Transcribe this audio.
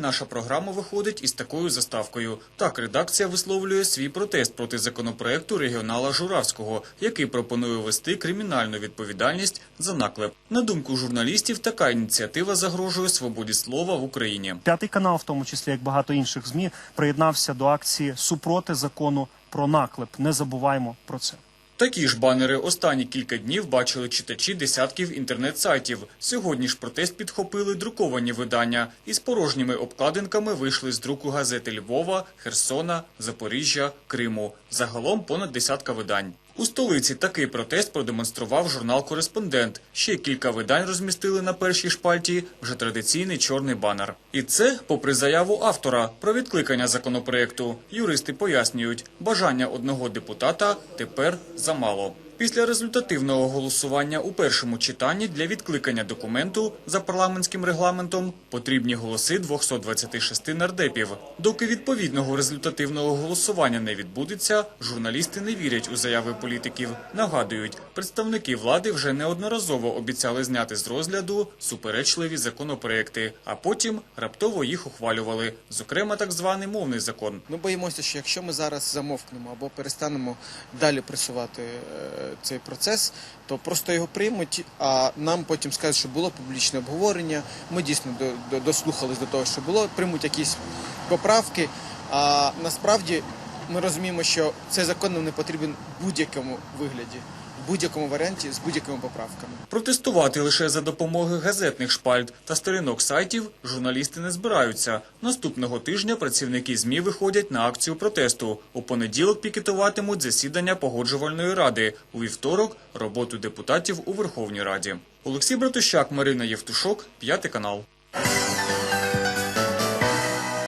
Наша програма виходить із такою заставкою. Так, редакція висловлює свій протест проти законопроекту регіонала Журавського, який пропонує ввести кримінальну відповідальність за наклеп. На думку журналістів, така ініціатива загрожує свободі слова в Україні. П'ятий канал, в тому числі як багато інших змі, приєднався до акції супроти закону про наклеп. Не забуваємо про це. Такі ж банери останні кілька днів бачили читачі десятків інтернет-сайтів. Сьогодні ж протест підхопили друковані видання і з порожніми обкладинками вийшли з друку газети Львова, Херсона, Запоріжжя, Криму. Загалом понад десятка видань. У столиці такий протест продемонстрував журнал Кореспондент. Ще кілька видань розмістили на першій шпальті вже традиційний чорний банер. І це попри заяву автора про відкликання законопроекту. Юристи пояснюють, бажання одного депутата тепер замало. Після результативного голосування у першому читанні для відкликання документу за парламентським регламентом потрібні голоси 226 нардепів. Доки відповідного результативного голосування не відбудеться, журналісти не вірять у заяви політиків. Нагадують, представники влади вже неодноразово обіцяли зняти з розгляду суперечливі законопроекти, а потім раптово їх ухвалювали, зокрема так званий мовний закон. Ми боїмося, що якщо ми зараз замовкнемо або перестанемо далі пресувати е, цей процес, то просто його приймуть, а нам потім скажуть, що було публічне обговорення. Ми дійсно до, до, дослухались до того, що було, приймуть якісь поправки. А насправді ми розуміємо, що цей закон нам не потрібен в будь-якому вигляді, будь-якому варіанті з будь-якими поправками. Протестувати лише за допомогою газетних шпальт та сторінок сайтів журналісти не збираються. Наступного тижня працівники ЗМІ виходять на акцію протесту. У понеділок пікетуватимуть засідання погоджувальної ради. У вівторок роботу депутатів у Верховній Раді. Олексій Братущак, Марина Євтушок, п'ятий канал.